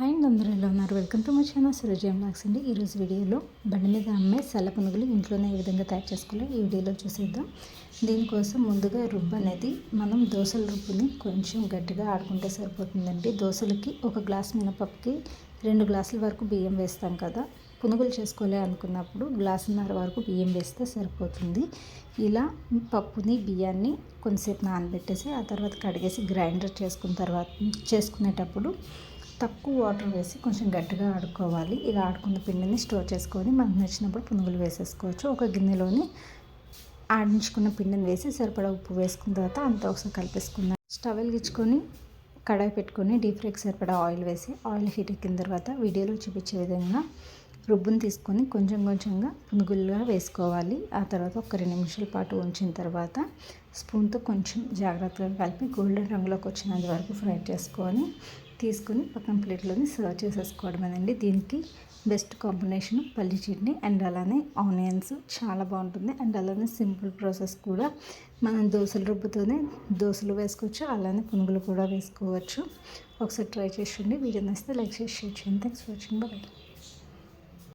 Hi అండి అందరూ ఎలా ఉన్నారు? Welcome to my channel Surajayam blogs అండి. ఈరోజు వీడియోలో బండి మీద అమ్మే సల్ల పునుగులు ఇంట్లోనే ఏ విధంగా తయారు చేసుకోవాలో ఈ వీడియోలో చూసేద్దాం. దీనికోసం ముందుగా రుబ్బు అనేది మనం దోశల రుబ్బుని కొంచెం గట్టిగా ఆడుకుంటే సరిపోతుందండి. దోశలకి ఒక గ్లాస్ మినపప్పుకి రెండు గ్లాసుల వరకు బియ్యం వేస్తాం కదా. పునుగులు చేసుకోలే అనుకున్నప్పుడు గ్లాసున్నర వరకు బియ్యం వేస్తే సరిపోతుంది. ఇలా పప్పుని బియ్యాన్ని కొంతసేపు నానబెట్టేసి ఆ తర్వాత కడిగేసి గ్రైండర్ చేసుకున్న తర్వాత చేసుకునేటప్పుడు తక్కువ వాటర్ వేసి కొంచెం గట్టిగా ఆడుకోవాలి. ఇలా ఆడుకున్న పిండిని స్టోర్ చేసుకొని మనకు నచ్చినప్పుడు పునుగులు వేసేసుకోవచ్చు. ఒక గిన్నెలోని ఆడించుకున్న పిండిని వేసి సరిపడా ఉప్పు వేసుకున్న తర్వాత అంతా ఒకసారి కలిపేసుకుందాం. స్టవ్ వెలిగించుకొని కడాయి పెట్టుకొని డీప్ ఫ్రైకి సరిపడా ఆయిల్ వేసి ఆయిల్ హీట్ ఎక్కిన తర్వాత వీడియోలో చూపించే విధంగా రుబ్బుని తీసుకొని కొంచెం కొంచెంగా పునుగులుగా వేసుకోవాలి. ఆ తర్వాత ఒక రెండు నిమిషాల పాటు ఉంచిన తర్వాత స్పూన్తో కొంచెం జాగ్రత్తగా కలిపి గోల్డెన్ రంగులోకి వచ్చినంత వరకు ఫ్రై చేసుకొని తీసుకుని పక్కన ప్లేట్లోని సర్వ్ చేసేసుకోవడమేనండి దీనికి బెస్ట్ కాంబినేషన్ పల్లి చట్నీ అండ్ అలానే ఆనియన్స్. చాలా బాగుంటుంది. అండ్ అలానే సింపుల్ ప్రాసెస్ కూడా. మనం దోశల రుబ్బుతోనే దోశలు వేసుకోవచ్చు. అలానే పునుగులు కూడా వేసుకోవచ్చు. ఒకసారి ట్రై చేసి వీడియో నచ్చితే లైక్ చేసి షేర్ చేయండి. Thanks for watching. బాయ్.